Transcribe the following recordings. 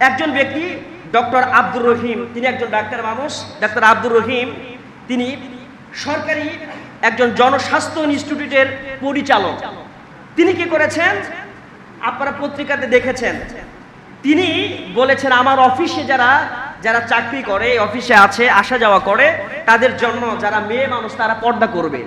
একজন ব্যক্তি, ডক্টর আব্দুর রহিম, তিনি একজন ডাক্তার মানুষ, ডাক্তার আব্দুর রহিম, তিনি সরকারি একজন জনস্বাস্থ্য ইনস্টিটিউটের পরিচালক। তিনি কি করেছেন? আপনারা পত্রিকাতে দেখেছেন। তিনি বলেছেন, আমার অফিসে যারা যারা চাকরি করে, অফিসে আছে আসা যাওয়া করে, তাদের জন্য যারা মেয়ে মানুষ, তারা পর্দা করবে।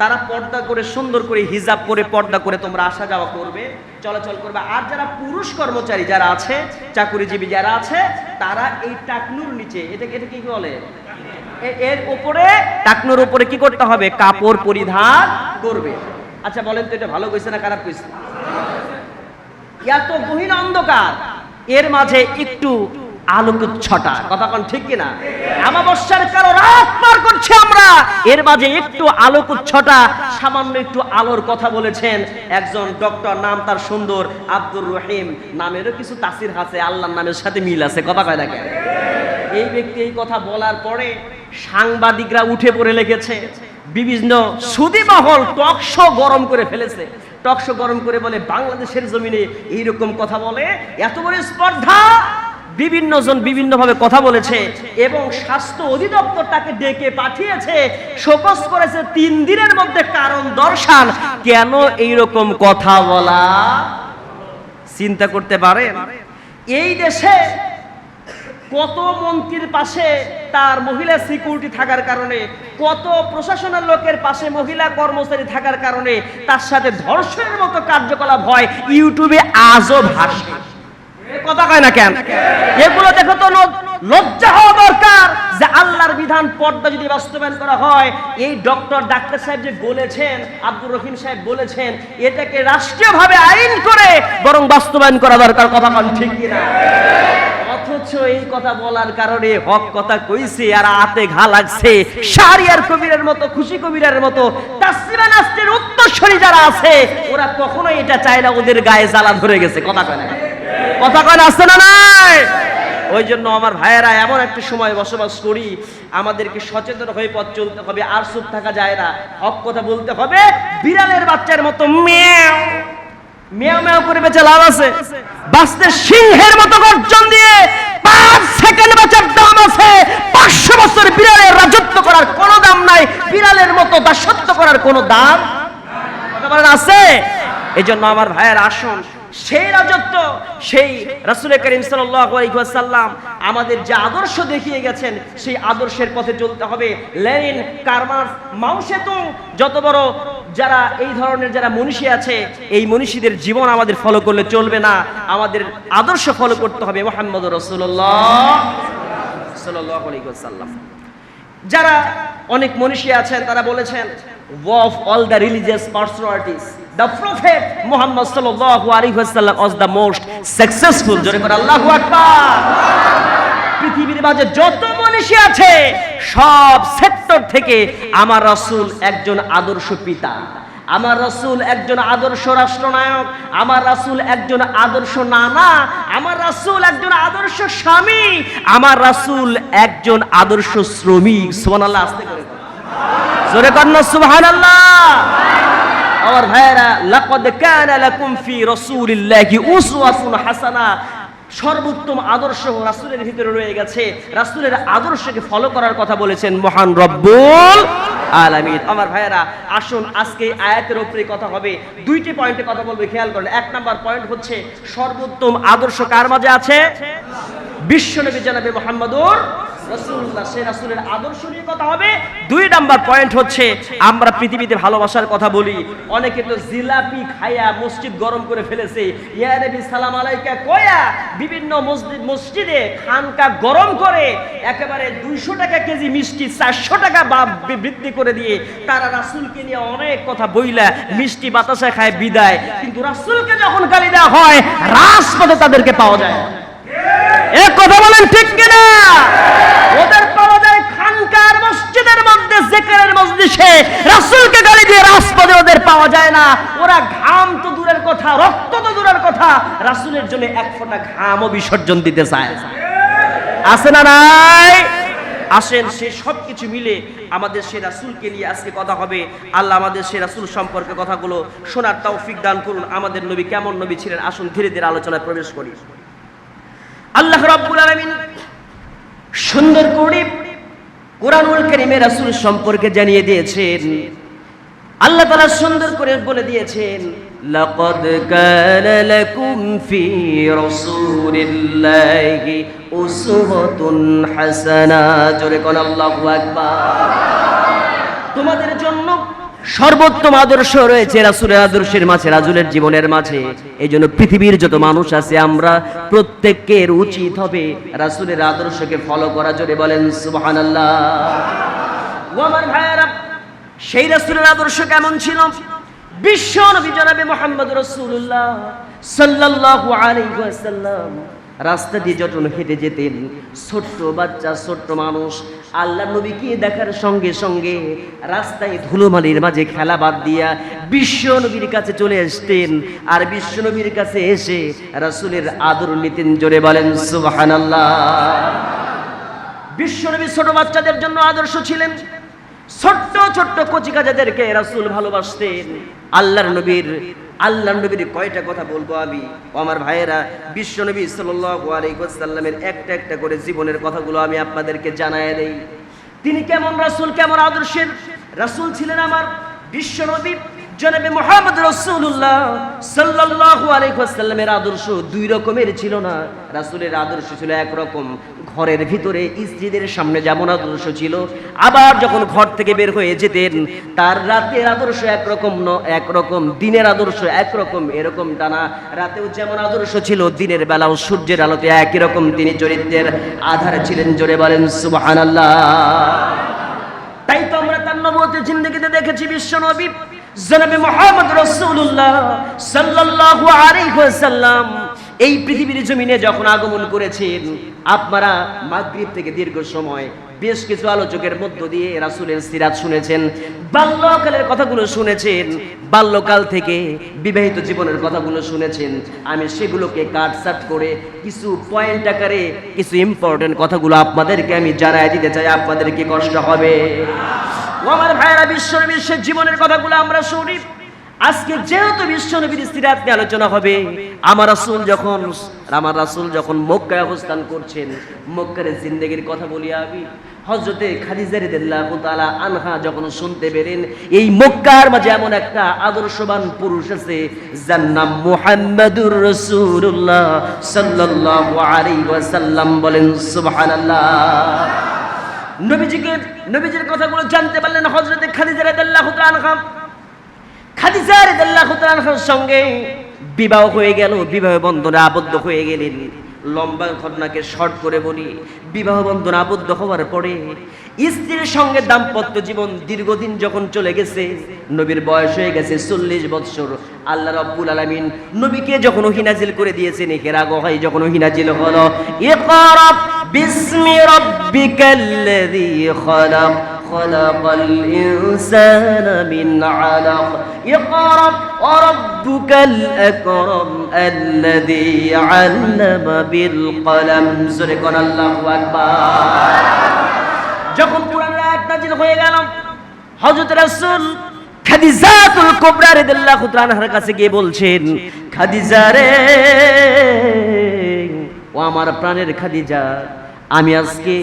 তারা পর্দা করে, সুন্দর করে হিজাব করে পর্দা করে তোমরা আসা যাওয়া করবে, চলাচল করবে। আর যারা পুরুষ কর্মচারী যারা আছে, চাকুরিজীবী যারা আছে, তারা এই টাকনুর নিচে এটা এটা কি বলে? এর উপরে, টাকনুর উপরে কি করতে হবে? কাপড় পরিধান করবে। আচ্ছা বলেন তো এটা ভালো কইছে না খারাপ কইছে? এত গহীন অন্ধকার, এর মাঝে একটু আলোক ছটা। কথা কোন ঠিক কিনা? আমাবস্যার কারও রাত! পার করছে আমরা। এর মাঝে একটু আলোক ছটা সামান্য একটু আলোর কথা বলেছেন একজন ডক্টর, নাম তার সুন্দর, আব্দুর রহিম। নামেরও কিছু তাসির আছে, আল্লাহর নামের সাথে মিল আছে, কথা কয় না কেন? এই ব্যক্তি এই কথা বলার পরে সাংবাদিকরা উঠে পড়ে লেগেছে। বিভিন্ন সুদী মহল টকশো গরম করে ফেলেছে। টকশো গরম করে বলে, বাংলাদেশের জমিনে এইরকম কথা বলে? এত বড় স্পর্ধা? বিভিন্ন জন বিভিন্নভাবে কথা বলেছে এবং স্বাস্থ্য অধিদপ্তর তাকে ডেকে পাঠিয়েছে শোকস করেছে তিন দিনের মধ্যে কারণ দর্শান। কেন এইরকম কথা বলা? চিন্তা করতে পারে এই দেশে কত মন্ত্রীর পাশে তার মহিলা সিকিউরিটি থাকার কারণে, কত প্রশাসনের লোকের পাশে মহিলা কর্মচারী থাকার কারণে, তার সাথে ধর্ষণের মতো কার্যকলাপ হয়, ইউটিউবে আজও এ অথচ এই কথা বলার কারণে হক কথা কইছে আর হাতে ঘা লাগছে। শাহরিয়ার কবিরের মতো, খুশি কবিরের মতো, তাসলিমা যারা আছে, ওরা কখনোই এটা চায় না, ওদের গায়ে জ্বালা ধরে গেছে, কথা কয় না কথা কয় না না নাই? ওই জন্য আমার ভাইয়েরা এমন একটা সময় বসবাস করি, আমাদেরকে সচেতন হয়ে পথ চলতে হবে, আর চুপ থাকা যায় না। হক কথা বলতে হবে, বিড়ালের বাচ্চার মতো মেয়াও। মেয়াও মেয়াও করে বেঁচে লাভ আছে। বাঁচতে সিংহের মতো গর্জন দিয়ে পাঁচ সেকেন্ড বাঁচার দাম আছে। পাঁচশো বছর বিড়ালের রাজত্ব করার কোনো দাম নাই, বিড়ালের মতো দাসত্ব করার কোনো দাম আছে? এই জন্য আমার ভাইয়ের আসন। সেই রাজত্ব, সেই রাসুল করিম সাল্লাম আমাদের যে আদর্শ দেখিয়ে গেছেন, সেই আদর্শের পথে চলতে হবে। লেনিন কারমার্স মাউসেতুং, যত বড় যারা এই ধরনের যারা মনীষী আছে, এই মনীষীদের জীবন আমাদের ফলো করলে চলবে না। আমাদের আদর্শ ফলো করতে হবে মোহাম্মদ রসুল্লাহ সাল্লাহ আলাইসাল্লাম যারা অনেক মনীষী আছেন, তারা বলেছেন of all the religious personalities. The prophet muhammad sallallahu alaihi wasallam was the most successful. আল্লাহু আকবার। পৃথিবীর মাঝে যত মনীষী আছে, সব সেক্টর থেকে আমার রাসূল একজন আদর্শ পিতা। আমার রাসূল একজন আদর্শ রাষ্ট্রনায়ক, আমার রাসূল একজন আদর্শ নানা, আমার রাসূল একজন আদর্শ স্বামী, আমার রাসূল একজন আদর্শ শ্রমিক। সুবহানাল্লাহ, আস্তে করে। জোরে কন্যা সুবহানাল্লাহ। আমার ভাইয়েরা, লাকাদ কানা লাকুম ফি রাসূলিল্লাহি উসওয়াতুন হাসানা। সর্বোত্তম আদর্শ রাসূলের ভিতরে রয়ে গেছে। রাসূলের আদর্শকে ফলো করার কথা বলেছেন মহান রব্বুল আলামিন। আমার ভাইয়েরা, আসুন, আজকে আয়াতের উপরে কথা হবে। দুইটি পয়েন্টে কথা বলবে, খেয়াল করেন। এক নাম্বার পয়েন্ট হচ্ছে, সর্বোত্তম আদর্শ কার মাঝে আছে? বিশ্বনবী জানাবে মোহাম্মদুর কথা হবে। দুই পয়েন্ট হচ্ছে, আমরা পৃথিবীতে ভালোবাসার কথা বলি। অনেকে গরম করে খানকা গরম করে, একেবারে দুইশো টাকা কেজি মিষ্টি, চারশো টাকা বা- বৃদ্ধি করে দিয়ে তারা রাসূলকে নিয়ে অনেক কথা বইলা, মিষ্টি বাতাসা খায়, বিদায়। কিন্তু রাসূলকে যখন গালি দেওয়া হয়, রাজপথে তাদেরকে পাওয়া যায়। এ কথা বলেন ঠিক কিনা? ওদের পাওয়া যায় খানকার মসজিদের মধ্যে জেকারের মজলিসে রাসূলকে গালি দিয়ে রাজপথে ওদের পাওয়া যায় না। ওরা ঘাম তো দূরের কথা, রক্ত তো দূরের কথা। রাসূলের জন্য এক ফোঁটা ঘামও বিসর্জন দিতে চায়। আছে না নাই? আসেন, সে সব কিছু মিলে আমাদের সে রাসূলকে নিয়ে আজকে কথা হবে। আল্লাহ আমাদের সে রাসূল সম্পর্কে কথাগুলো শোনার তৌফিক দান করুন। আমাদের নবী কেমন নবী ছিলেন? আসুন ধীরে ধীরে আলোচনায় প্রবেশ করি। আল্লাহ রাব্বুল আলামিন সুন্দর করে কোরআনুল কারীমে রাসূল সম্পর্কে জানিয়ে দিয়েছেন। আল্লাহ তাআলা সুন্দর করে বলে দিয়েছেন, লাকাদ কানা লাকুম ফি রাসূলিল্লাহি উসওয়াতুন হাসানা। জোরে কোন আল্লাহু আকবার। তোমাদের জন্য সর্বোত্তম আদর্শ রয়েছে রাসুলের আদর্শের মাঝে, রাজুলের জীবনের মাঝে। এই জন্য পৃথিবীর যত মানুষ আছে, আমরা প্রত্যেকের উচিত হবে রাসুলের আদর্শকে ফলো করা। জোরে বলেন সুবাহান আমার ভাইয়েরা সেই রাসুলের আদর্শ কেমন ছিল? বিশ্ব নবী জনাবে মোহাম্মদ রসুল্লাহ সাল্লাল্লাহু আলাইহি ওয়াসাল্লাম। রাস্তা দিয়ে যখন হেঁটে যেতেন, ছোট্ট বাচ্চা, ছোট্ট মানুষ, আল্লাহ নবীকে দেখার সঙ্গে সঙ্গে রাস্তায় ধুলোমালির মাঝে খেলা বাদ দিয়া বিশ্ব নবীর কাছে চলে আসতেন। আর বিশ্ব নবীর কাছে এসে রাসূলের আদর নিতেন, জোরে বলেন, সুবহানাল্লাহ। বিশ্ব নবী ছোট বাচ্চাদের জন্য আদর্শ ছিলেন। ছোট্ট ছোট্ট কচিকাজাদেরকে রাসূল ভালোবাসতেন। আল্লাহর নবীর আল্লাহর নবীর কয়টা কথা বলব আমি? আমার ভাইয়েরা, বিশ্ব নবী ওয়াসাল্লামের একটা একটা করে জীবনের কথাগুলো আমি আপনাদেরকে জানায় দেই। তিনি কেমন রাসূল, কেমন আদর্শের রাসূল ছিলেন আমার? বিশ্ব নবী জনাবে মোহাম্মদ রসুল্লাহ সাল্লাল্লাহু আলাইহি ওয়াসাল্লামের আদর্শ দুই রকমের ছিল না। রাসূলের আদর্শ ছিল একরকম। ঘরের ভিতরে স্ত্রীদের সামনে যেমন আদর্শ ছিল, আবার যখন ঘর থেকে বের হয়ে যেতেন, তার রাতের আদর্শ একরকম ন, একরকম, দিনের আদর্শ একরকম, এরকম টানা রাতেও যেমন আদর্শ ছিল, দিনের বেলাও সূর্যের আলোতে একই রকম তিনি চরিত্রের আধার ছিলেন জোরে বলেন, সুবহানাল্লাহ। তাই তো আমরা তার নবতের জিন্দগিতে দেখেছি বিশ্ব নবী জনাবে মোহাম্মদ রসুল্লাহ সাল্লাল্লাহু আলাইহি ওয়াসাল্লাম। এই পৃথিবীর জমিনে যখন আগমন করেছেন, আপনারা মাগরিব থেকে দীর্ঘ সময় বেশ কিছু আলোচকের মধ্য দিয়ে রাসূলের সিরাত শুনেছেন, বাল্যকালের কথাগুলো শুনেছেন, বাল্যকাল থেকে বিবাহিত জীবনের কথাগুলো শুনেছেন। আমি সেগুলোকে কাটসাট করে কিছু পয়েন্ট আকারে কিছু ইম্পর্টেন্ট কথাগুলো আপনাদেরকে আমি জানাই দিতে চাই, আপনাদের কি কষ্ট হবে? আমার ভাইয়েরা বিশ্ব বিশ্বের জীবনের কথাগুলো আমরা শুনি। আজকে যেহেতু বিশ্ব নবীর সিরাত নিয়ে আলোচনা হবে, আমার রাসূল যখন আমার রাসূল যখন মক্কায় অবস্থান করছেন, মক্কার জিন্দেগির কথা বলি আমি হজরতে খাদিজা রাদিয়াল্লাহু তাআলা আনহা যখন শুনতে পেরেন এই মক্কার মাঝে এমন একটা আদর্শবান পুরুষ আছে, যার নাম মুহাম্মাদুর রাসূলুল্লাহ সাল্লাল্লাহু আলাইহি ওয়াসাল্লাম বলেন, সুবহানাল্লাহ। নবীজিকে, নবীজির কথাগুলো জানতে পারলেন হজরতে খাদিজা রাদিয়াল্লাহু তাআলা আনহা খাদিজা রাদিয়াল্লাহু সঙ্গে বিবাহ হয়ে গেল, বিবাহ বন্ধনে আবদ্ধ হয়ে গেলেন। লম্বা ঘটনাকে শর্ট করে বলি, বিবাহ বন্ধনে আবদ্ধ হওয়ার পরে স্ত্রীর সঙ্গে দাম্পত্য জীবন দীর্ঘদিন যখন চলে গেছে, নবীর বয়স হয়ে গেছে চল্লিশ বৎসর। আল্লাহ রব্বুল আলামিন নবীকে যখন ওহিনাজিল করে দিয়েছেন একের আগে হয় যখন ওহিনাজিল হলো ইকরা বিসমি রাব্বিকাল্লাযী খালাক। خلق الإنسان من علق اقرأ وربك الأكرم الذي علم بالقلم سرقنا الله أكبر যখন কোরআন আয়াত নাজিল হয়ে গেল হযরত রাসূল খাদিজাতুল কুবরা রাদিয়াল্লাহু তাআলার কাছে গিয়ে বলছেন খাদিজা রে ও আমার প্রাণের খাদিজা আমি আজকে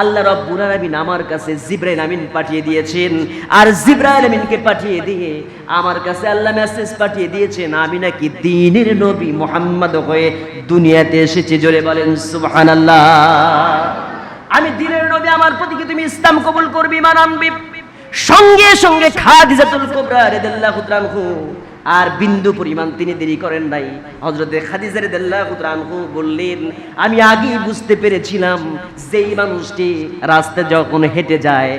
আল্লাহ রব্বুল আমার কাছে জিব্রাইল আমিন পাঠিয়ে দিয়েছেন। আর জিব্রাইল আমিনকে পাঠিয়ে দিয়ে আমার কাছে আল্লাহ মেসেজ পাঠিয়ে দিয়েছেন, আমি নাকি দিনের নবী মুহাম্মদ হয়ে দুনিয়াতে এসেছি। জোরে বলেন, সুবহানাল্লাহ। আমি দিনের নবী, আমার প্রতি তুমি ইসলাম কবুল করবি মান আনবি? সঙ্গে সঙ্গে খাদিজাতুল কুবরা রাদিয়াল্লাহু তাআলা আর বিন্দু পরিমাণ তিনি দেরি করেন নাই। হজরতে খাদিজা রাদিয়াল্লাহু তাআলা বললেন, আমি আগেই বুঝতে পেরেছিলাম যেই মানুষটি রাস্তায় যখন হেঁটে যায়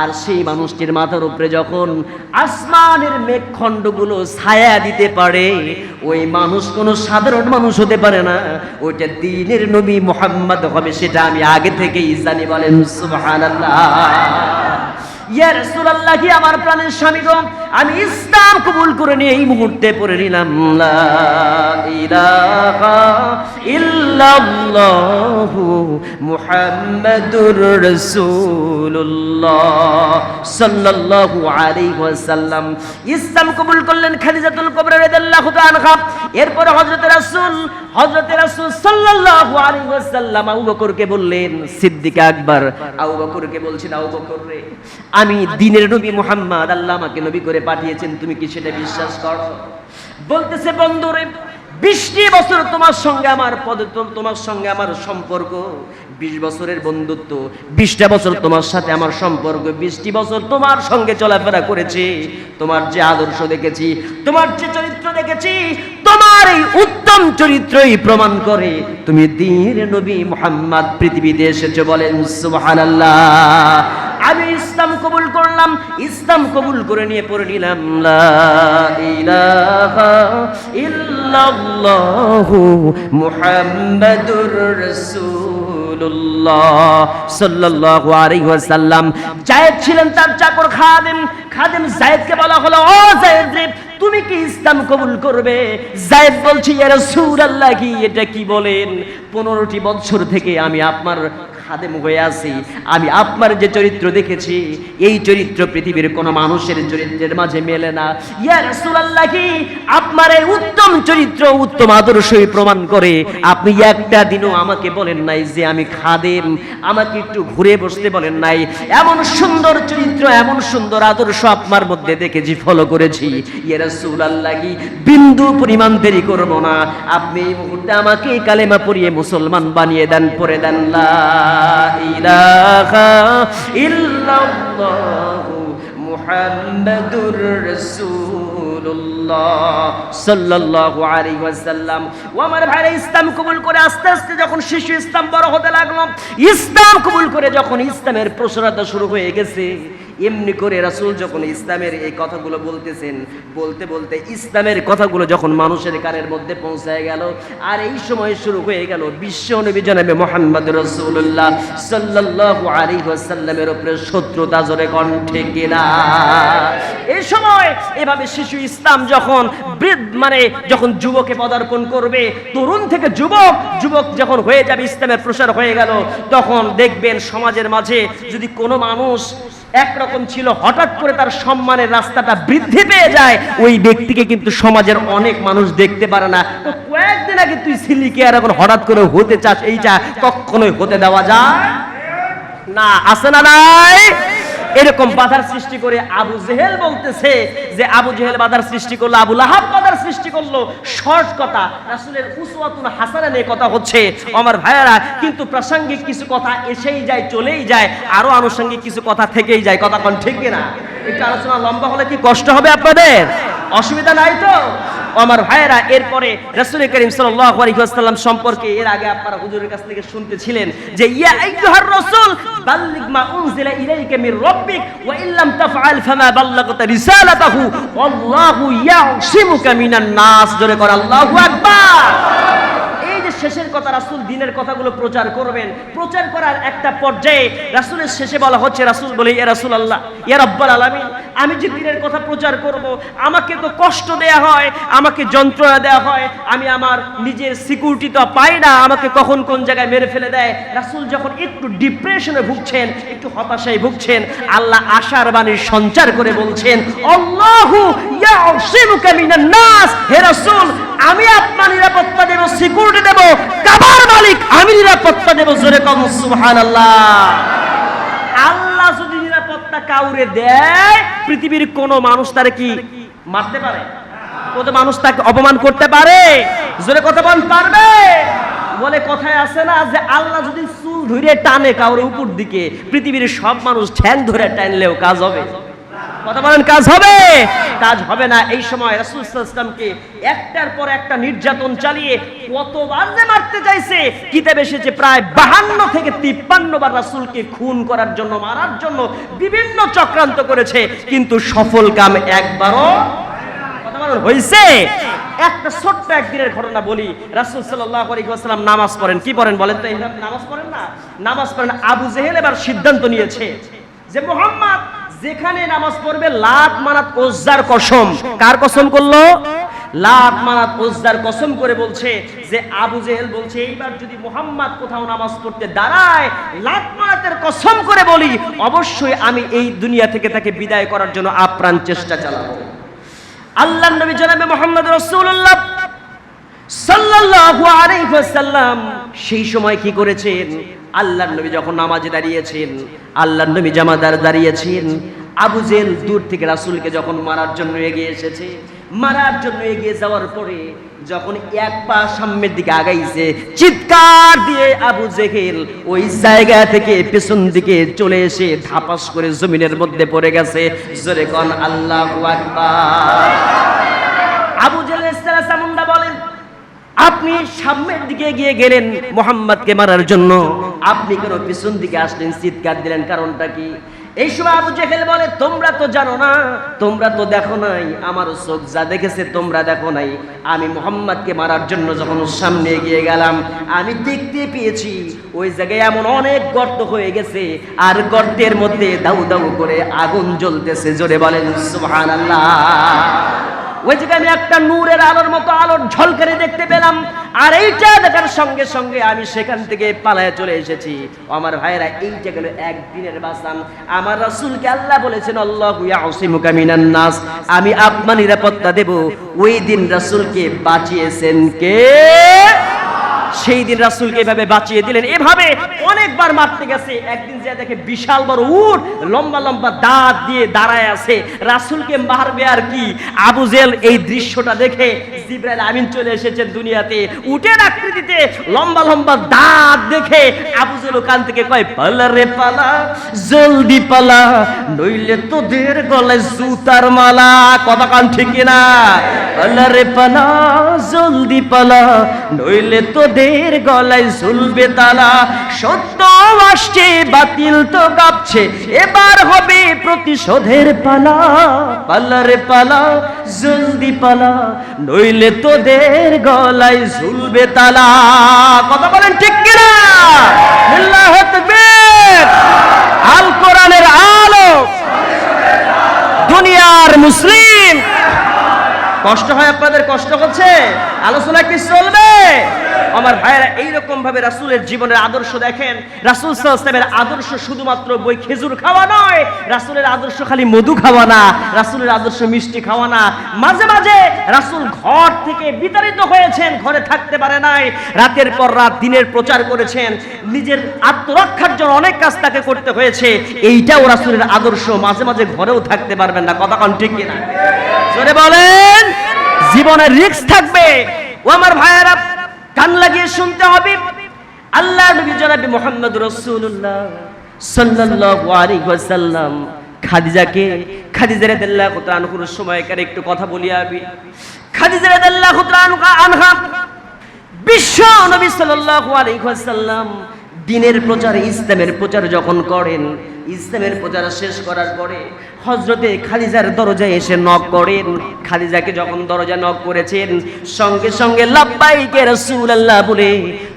আর সেই মানুষটির মাথার উপরে যখন আসমানের মেঘখণ্ডগুলো ছায়া দিতে পারে, ওই মানুষ কোনো সাধারণ মানুষ হতে পারে না। ওইটা দিনের নবী মোহাম্মদ হবে, সেটা আমি আগে থেকেই জানি বলেন, সুবহানাল্লাহ। ইয়া রাসূলুল্লাহ, আমার প্রাণের স্বামী গো, আমি ইসলাম কবুল করে নিয়ে এই মুহূর্তে পড়ে নিলাম, লা ইলাহা ইল্লাল্লাহু মুহাম্মাদুর রাসূলুল্লাহ সাল্লাল্লাহু আলাইহি ওয়াসাল্লাম। ইসলাম কবুল করলেন খাদিজাতুল কুবরা রাদিয়াল্লাহু তাআলা এরপর হযরত রাসূল হযরত রাসূল সাল্লাল্লাহু আলাইহি ওয়াসাল্লাম আবু বকরকে বললেন, সিদ্দিক আকবর। আবু বকরকে বলছেন, আবু বকর রে আমি দিনের নবী মুহাম্মদ, আল্লাহ আমাকে নবী করে পাঠিয়েছেন, তুমি কি সেটা বিশ্বাস করো? বলতেছে, বন্ধুরে, বিশটি বছর তোমার সঙ্গে আমার পদ তোমার সঙ্গে আমার সম্পর্ক, বিশ বছরের বন্ধুত্ব, বিশটা বছর তোমার সাথে আমার সম্পর্ক, বিশটি বছর তোমার সঙ্গে চলাফেরা করেছি, তোমার যে আদর্শ দেখেছি, তোমার যে চরিত্র দেখেছি, তোমার এই উত্তম চরিত্রই প্রমাণ করে তুমি দিন নবী মোহাম্মদ, পৃথিবীতে এসেছ বলেন, সুবহানাল্লাহ। আমি ইসলাম কবুল করলাম, ইসলাম কবুল করে নিয়ে পড়ে নিলাম জায়েদ ছিলেন তার চাকর খাদেম। খাদেম জায়েদকে বলা হলো, ও তুমি কি ইসলাম কবুল করবে? জায়েদ বলছি, ইয়া রাসূলুল্লাহ কি এটা কি বলেন? পনেরোটি বছর থেকে আমি আপনার খাদেম হয়ে আছি। আমি আপনার যে চরিত্র দেখেছি, এই চরিত্র পৃথিবীর কোন মানুষের চরিত্রের মাঝে মেলে না। ইয়া রাসূলুল্লাহ কি আপনার এই উত্তম চরিত্র উত্তম আদর্শই প্রমাণ করে। আপনি একটা দিনও আমাকে বলেন নাই যে আমি খাদেম। আমাকে একটু ঘুরে বসতে বলেন নাই। এমন সুন্দর চরিত্র, এমন সুন্দর আদর্শ আপনার মধ্যে দেখেছি ফলো করেছি। ইয়া রাসূলুল্লাহ কি বিন্দু পরিমাণ দেরি করব না। আপনি এই মুহূর্তে আমাকে কালেমা পড়িয়ে মুসলমান বানিয়ে দেন, পড়ে দেন। লা ইলাহা ইল্লাল্লাহু মুহাম্মাদুর রাসূলুল্লাহ সাল্লাল্লাহু আলাইহি ওয়াসাল্লাম। ও আমার ভাইরা, ইসলাম কবুল করে আস্তে আস্তে যখন শিশু ইসলাম বড় হতে লাগল, ইসলাম কবুল করে যখন ইসলামের প্রসারতা শুরু হয়ে গেছে এমনি করে রাসুল যখন ইসলামের এই কথাগুলো বলতেছেন, বলতে বলতে ইসলামের কথাগুলো যখন মানুষের কানের মধ্যে পৌঁছায় গেল, আর এই সময় শুরু হয়ে গেল বিশ্ব নবী জনাবে মোহাম্মদ রসুল্লাহ সাল্লাল্লাহু আলাইহি ওয়াসাল্লামের উপরে শত্রুতা জোরে কণ্ঠে কিনা এই সময় এভাবে শিশু ইসলাম যখন বৃদ্ধ মানে যখন যুবকে পদার্পণ করবে, তরুণ থেকে যুবক যুবক যখন হয়ে যাবে, ইসলামের প্রসার হয়ে গেল, তখন দেখবেন সমাজের মাঝে যদি কোনো মানুষ একরকম ছিল, হঠাৎ করে তার সম্মানের রাস্তাটা বৃদ্ধি পেয়ে যায়। ওই ব্যক্তিকে কিন্তু সমাজের অনেক মানুষ দেখতে পারে না। তো কয়েকদিন আগে তুই সিলিকে আর এখন হঠাৎ করে হতে চাস, এই চা কখনোই হতে দেওয়া যায়? না আসে না নাই? এরকম বাধার সৃষ্টি করে আবু জেহেল বলতেছে যে আবু জেহেল বাধার সৃষ্টি করল, আবু লাহাব বাধার সৃষ্টি করল। শর্ট কথা, রাসূলের উসওয়াতুন হাসানা নিয়ে কথা হচ্ছে। আমার ভাইয়ারা, কিন্তু প্রাসঙ্গিক কিছু কথা এসেই যায়, চলেই যায়, আরও আনুষঙ্গিক কিছু কথা থেকেই যায়। কথা কোন ঠিক না একটু আলোচনা লম্বা হলে কি কষ্ট হবে আপনাদের? অসুবিধা নাই তো? আমার ভাইয়েরা, এরপরে রাসূল করিম ওয়াসাল্লাম সম্পর্কে এর আগে আপনারা হুজুরের কাছ থেকে শুনতেছিলেন যে, ইয়া আইয়ুহার রাসূল, বাল্লিগ মা উনজিলা মির রাব্বিক, ওয়া ইল্লাম তাফআল ফামা রিসালাতাহু ওয়াল্লাহু ইয়াসিমুকা মিনান নাস। জোরে কর আল্লাহু আকবার। শেষের কথা, রাসূল দিনের কথাগুলো প্রচার করবেন, প্রচার করার একটা পর্যায়ে রাসূলের শেষে বলা হচ্ছে, রাসূল বলে ইয়া রাসূলুল্লাহ ইয়া রাব্বাল আলামিন আমি যে দিনের কথা প্রচার করব, আমাকে তো কষ্ট দেয়া হয়, আমাকে যন্ত্রণা দেয়া হয়, আমি আমার নিজের সিকিউরিটি তো পাই না, আমাকে কখন কোন জায়গায় মেরে ফেলে দেয়। রাসূল যখন একটু ডিপ্রেশনে ভুগছেন, একটু হতাশায় ভুগছেন, আল্লাহ আশার বাণীর সঞ্চার করে বলছেন আমি আপনার নিরাপত্তা দেব সিকিউরিটি দেব, কাবার মালিক, আমি নিরাপত্তা দেব, জোরে কম, সুবহানাল্লাহ। আল্লাহ কাউরে দেয়, পৃথিবীর কোন মানুষ তারে কি মারতে পারে? কত মানুষ তাকে অপমান করতে পারে? জোরে কথা বল, পারবে? বলে কথায় আছে না যে আল্লাহ যদি চুল ধরে টানে কাউরে উপর দিকে, পৃথিবীর সব মানুষ ঠ্যাং ধরে টানলেও কাজ হবে। কথা বলেন, কাজ হবে? কাজ হবে না। এই সময় রাসূল ওয়াসাল্লামকে একটার পর একটা নির্যাতন চালিয়ে কতবার যে মারতে চাইছে প্রায় 52 থেকে 53 বার রাসূলকে খুন করার জন্য, মারার জন্য বিভিন্ন চক্রান্ত করেছে, কিন্তু সফল কাম একবারও কথা বলেন, হইছে? একটা ছোট্ট একদিনের ঘটনা বলি, রাসূল সাল্লাল্লাহু নামাজ পড়েন। কি পড়েন বলেন তো? নামাজ পড়েন না? নামাজ পড়েন আবু জেহেল এবার সিদ্ধান্ত নিয়েছে। যে মোহাম্মদ, যেখানে নামাজ পড়বে লাত মানাত ওজ্জার কসম। কার কসম করল? লাত মানাত ওজ্জার কসম করে বলছে যে আবু জেহেল বলছে, এইবার যদি মোহাম্মদ কোথাও নামাজ পড়তে দাঁড়ায় লাত মানাতের কসম করে বলি, অবশ্যই আমি এই দুনিয়া থেকে তাকে বিদায় করার জন্য আপ্রাণ চেষ্টা চালাবো। আল্লাহ নবী জনাবে মোহাম্মদ রসুল্লাহ সাল্লাল্লাহু আলাইহি ওয়াসাল্লাম সেই সময় কি করেছেন? আল্লাহর নবী যখন নামাজে দাঁড়িয়েছেন, আল্লাহর নবী জামাদার দাঁড়িয়েছেন, আবু জেল দূর থেকে রাসুলকে যখন মারার জন্য এগিয়ে এসেছে, মারার জন্য এগিয়ে যাওয়ার পরে যখন এক পা সামনের দিকে আগাইছে, চিৎকার দিয়ে আবু জেহেল ওই জায়গা থেকে পেছন দিকে চলে এসে ধাপাস করে জমিনের মধ্যে পড়ে গেছে। জোরে কন, আল্লাহু আকবার আবু জেল সামুন্ডা বলেন আপনি সামনের দিকে গিয়ে গেলেন মোহাম্মদকে মারার জন্য। আপনি কেন পিছন দিকে আসলেন, চিৎকার দিলেন, কারণটা কি? এই সময় আবু জেহেল বলে, তোমরা তো জানো না, তোমরা তো দেখো নাই আমার চোখ যা দেখেছে তোমরা দেখো নাই। আমি মোহাম্মদকে মারার জন্য যখন সামনে এগিয়ে গেলাম, আমি দেখতে পেয়েছি, ওই জায়গায় এমন অনেক গর্ত হয়ে গেছে, আর গর্তের মধ্যে দাউ দাউ করে আগুন জ্বলতেছে, জোরে বলেন, সুবহানাল্লাহ। আমি একটা নূরের আলোর মতো আলোর দেখতে পেলাম, আর দেখার সঙ্গে সঙ্গে আমি সেখান থেকে পালায় চলে এসেছি। আমার ভাইরা এইটা গেল একদিনের আমার রাসূলকে আল্লাহ বলেছেন নাস। আমি আপনার নিরাপত্তা দেব। ওই দিন রাসূলকে বাঁচিয়েছেন কে? সেই দিন রাসূলকে এভাবে বাঁচিয়ে দিলেন। এভাবে অনেকবার মারতে গেছে। একদিন যে দেখে বিশাল বড় উট, লম্বা লম্বা দাঁত দিয়ে দাঁড়ায় আছে। রাসূলকে মারবে আর কি? আবু জেল এই দৃশ্যটা দেখে জিব্রাইল আমিন চলে এসেছেন দুনিয়াতে। উটের আকৃতিতে লম্বা লম্বা দাঁত দেখে আবু জেল ওখান থেকে কয়, পালা রে পালা, জলদি পালা, নইলে তোদের গলায় জুতার মালা। কথা কান ঠিক না? পালা রে পালা, জলদি পালা, নইলে তোদের গলায় ঝুলবে তালা। সত্য আসছে, বাতিল তো কাঁপছে। এবার হবে প্রতিশোধের পালা পালা রে পালা, জলদি পালা, নইলে তোদের গলায় ঝুলবে তালা। কথা বলেন ঠিক কিনা? আল কোরআনের আলো। দুনিয়ার মুসলিম কষ্ট হয় আপনাদের, কষ্ট হচ্ছে? আলোচনা কি চলবে? আমার ভাইয়েরা এইরকম ভাবে রাসূলের জীবনের আদর্শ দেখেন। রাসূল সাল্লাল্লাহু আদর্শ শুধুমাত্র বই খেজুর খাওয়া নয়, রাসূলের আদর্শ খালি মধু খাওয়া না, রাসূলের আদর্শ মিষ্টি খাওয়া না। মাঝে মাঝে রাসূল ঘর থেকে বিতাড়িত হয়েছেন, ঘরে থাকতে পারে নাই। রাতের পর রাত দিনের প্রচার করেছেন, নিজের আত্মরক্ষার জন্য অনেক কাজ তাকে করতে হয়েছে। এইটাও রাসূলের আদর্শ, মাঝে মাঝে ঘরেও থাকতে পারবেন না, কথা কন ঠিক কিনা? জোরে বলেন জীবনের রিস্ক থাকবে। ও আমার ভাইয়েরা, কান লাগিয়ে শুনতে হবে। আল্লাহ নবী জনাবি মোহাম্মদ রাসূলুল্লাহ সাল্লাল্লাহু আলাইহি ওয়াসাল্লাম। খাদিজাকে, খাদিজা রাদিয়াল্লাহু তাআলা আনহুর সময়কার একটু কথা বলি আমি। খাদিজা রাদিয়াল্লাহু তাআলা আনহা, বিশ্ব নবী সাল্লাল্লাহু আলাইহি ওয়াসাল্লাম দিনের প্রচার, ইসলামের প্রচার যখন করেন, ইসলামের প্রচার শেষ করার পরে হজরতে খালিজার দরজায় এসে নক করেন। খালিজাকে যখন দরজা নক করেছেন, সঙ্গে সঙ্গে লাব্বাইকে রাসূলুল্লাহ বলে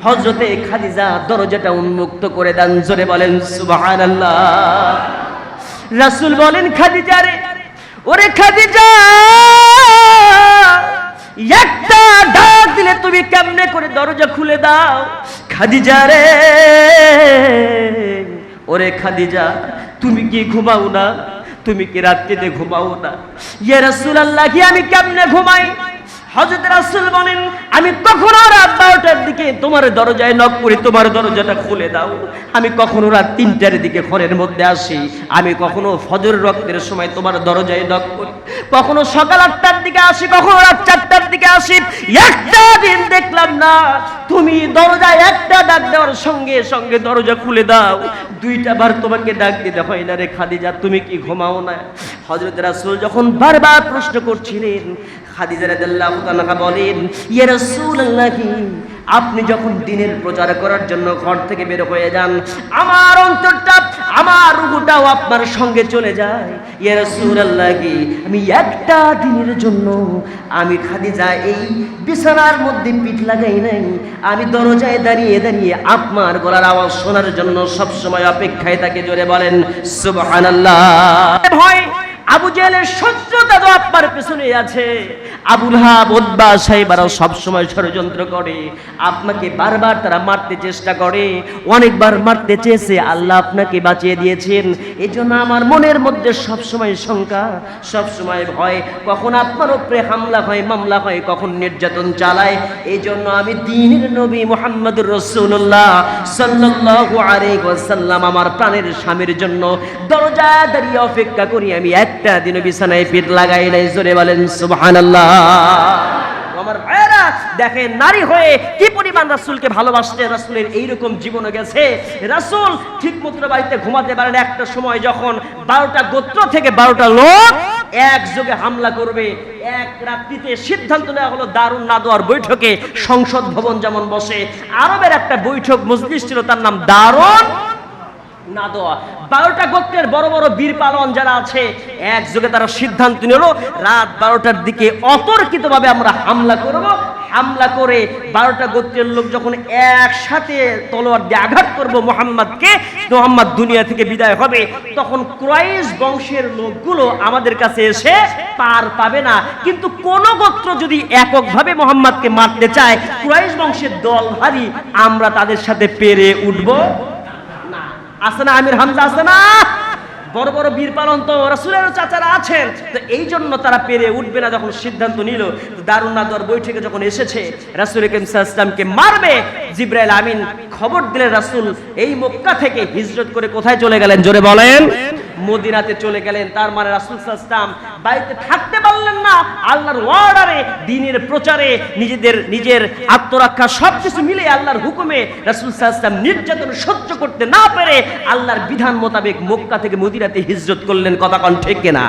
হজরতে খালিজা দরজাটা উন্মুক্ত করে দেন, জোরে বলেন, সুবহানাল্লাহ। রাসূল বলেন, খাদিজা রে, ওরে খাদিজা, একটা ডাক দিলে তুমি কেমনে করে দরজা খুলে দাও? খাদিজা রে। ওরে খাদিজা, তুমি কি ঘুমাও না? তুমি কি রাত্রিতে ঘুমাও না? ইয়া রাসূলুল্লাহ, কি আমি কেমনে ঘুমাই? হযরত রাসূল বলেন, আমি কখনো রাত বারোটার দিকে তোমার দরজায় নক করি তোমার দরজাটা খুলে দাও। আমি কখনো রাত তিনটার দিকে ঘরের মধ্যে আসি। আমি কখনো ফজর রক্তের সময় তোমার দরজায় নক করি কখনো সকাল আটটার দিকে আসি, কখনো রাত চারটার দিকে আসি। একটা দিন দেখলাম না, তুমি দরজায় একটা ডাক দেওয়ার সঙ্গে সঙ্গে দরজা খুলে দাও। দুইটা বার তোমাকে ডাক দিতে হয় না রে খাদিজা, তুমি কি ঘুমাও না? হযরত রাসূল যখন বারবার প্রশ্ন করছিলেন খাদিজা বলেন আপনি যখন দিনের প্রচার করার জন্য ঘর থেকে বের হয়ে যান, আমার অন্তরটা, আমার রুহুটাও আপনার সঙ্গে চলে যায়। ইয়া কি আমি একটা দিনের জন্য, আমি খাদিজা এই বিছানার মধ্যে পিঠ লাগাই নাই। আমি দরজায় দাঁড়িয়ে দাঁড়িয়ে আপনার গলার আওয়াজ শোনার জন্য সব সময় অপেক্ষায় তাকে জোরে বলেন, সুবহানাল্লাহ। ভয় আবু জেলের শত্রুতা তো আপনার পেছনে আছে। আবুল হাব উদ্বা সাহেবারাও সবসময় ষড়যন্ত্র করে। আপনাকে বারবার তারা মারতে চেষ্টা করে। অনেকবার মারতে চেয়েছে, আল্লাহ আপনাকে বাঁচিয়ে দিয়েছেন। এই জন্য আমার মনের মধ্যে সবসময় শঙ্কা, সবসময় ভয়। কখন আপনার উপরে হামলা হয়, মামলা হয়, কখন নির্যাতন চালায়। এই জন্য আমি দিনের নবী মোহাম্মদুর রসুল্লাহ সাল্লাল্লাহু আলাইহি ওয়াসাল্লাম, আমার প্রাণের স্বামীর জন্য দরজা দাঁড়িয়ে অপেক্ষা করি। আমি একটা দিন বিছানায় পিঠ লাগাই নাই, জোরে বলেন সুবহানাল্লাহ। আমার নারী হয়ে কি পরিমাণ রাসূলকে ভালোবাসতে রাসূলের এইরকম জীবনে গেছে? রাসূল ঠিক বাড়িতে ঘুমাতে পারেন একটা সময় যখন বারোটা গোত্র থেকে বারোটা লোক একযোগে হামলা করবে। এক রাত্রিতে সিদ্ধান্ত নেওয়া হলো দারুণ নাদোয়ার বৈঠকে সংসদ ভবন যেমন বসে। আরবের একটা বৈঠক মজলিস ছিল, তার নাম দারুণ না দেওয়া। বারোটা গোত্রের বড় বড় বীর পালন যারা আছে, একযোগে তারা সিদ্ধান্ত নিল, রাত বারোটার দিকে অতর্কিতভাবে আমরা হামলা করব। হামলা করে বারোটা গোত্রের লোক যখন একসাথে তলোয়ার দিয়ে আঘাত করব মোহাম্মদকে মোহাম্মদ দুনিয়া থেকে বিদায় হবে। তখন ক্রয়েশ বংশের লোকগুলো আমাদের কাছে এসে পার পাবে না। কিন্তু কোন গোত্র যদি এককভাবে মোহাম্মদকে মারতে চায় ক্রয়েশ বংশের দল ভারী আমরা তাদের সাথে পেরে উঠবো। আছে না, আমির হামজা আছে না? বড় বড় বীর পালন তো রসুলের চাচারা আছেন। তো এই জন্য তারা পেরে উঠবে না যখন সিদ্ধান্ত নিল। দারুণ বৈঠকে যখন এসেছে, রাসুল ইসলামকে মারবে। জিব্রাইল আমিন খবর দিলেন রাসুল, এই মক্কা থেকে হিজরত করে কোথায় চলে গেলেন? জোরে বলেন। মদিনাতে চলে গেলেন। তার মানে রাসুল ইসলাম বাড়িতে থাকতে পারলেন না। আল্লাহর ওয়ার্ডারে, দিনের প্রচারে, নিজেদের, নিজের আত্মরক্ষা সবকিছু মিলে আল্লাহর হুকুমে রাসুল ইসলাম নির্যাতন সহ্য করতে না পেরে আল্লাহর বিধান মোতাবেক মক্কা থেকে মদিনাতে হিজরত করলেন। কথা কন ঠিক কিনা?